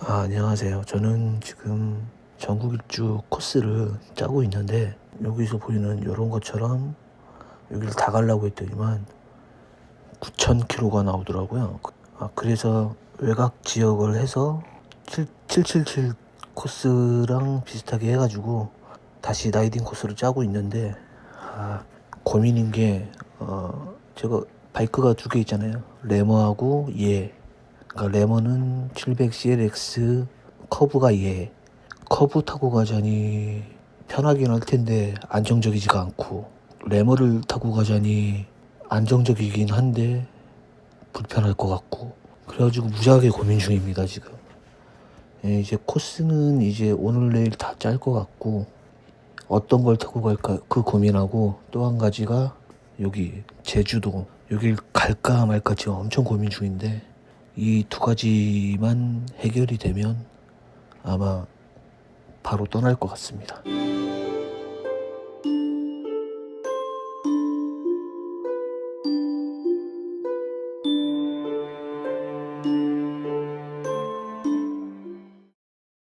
아, 안녕하세요. 저는 지금 전국 일주 코스를 짜고 있는데 여기서 보이는 이런 것처럼 여기를 다 가려고 했더니만 9,000km가 나오더라고요. 아, 그래서 외곽 지역을 해서 7, 777 코스랑 비슷하게 해가지고 다시 라이딩 코스를 짜고 있는데 아, 고민인 게 어, 제가 바이크가 두 개 있잖아요. 레머하고 얘. 그러니까 레머는 700 CLX 커브가 얘. 커브 타고 가자니 편하긴 할 텐데 안정적이지가 않고 레머를 타고 가자니 안정적이긴 한데 불편할 것 같고 그래가지고 무지하게 고민 중입니다 지금. 예, 이제 코스는 이제 오늘 내일 다 짤 것 같고 어떤 걸 타고 갈까 그 고민하고 또 한 가지가 여기 제주도 여길 갈까 말까 지금 엄청 고민 중인데 이 두 가지만 해결이 되면 아마 바로 떠날 것 같습니다.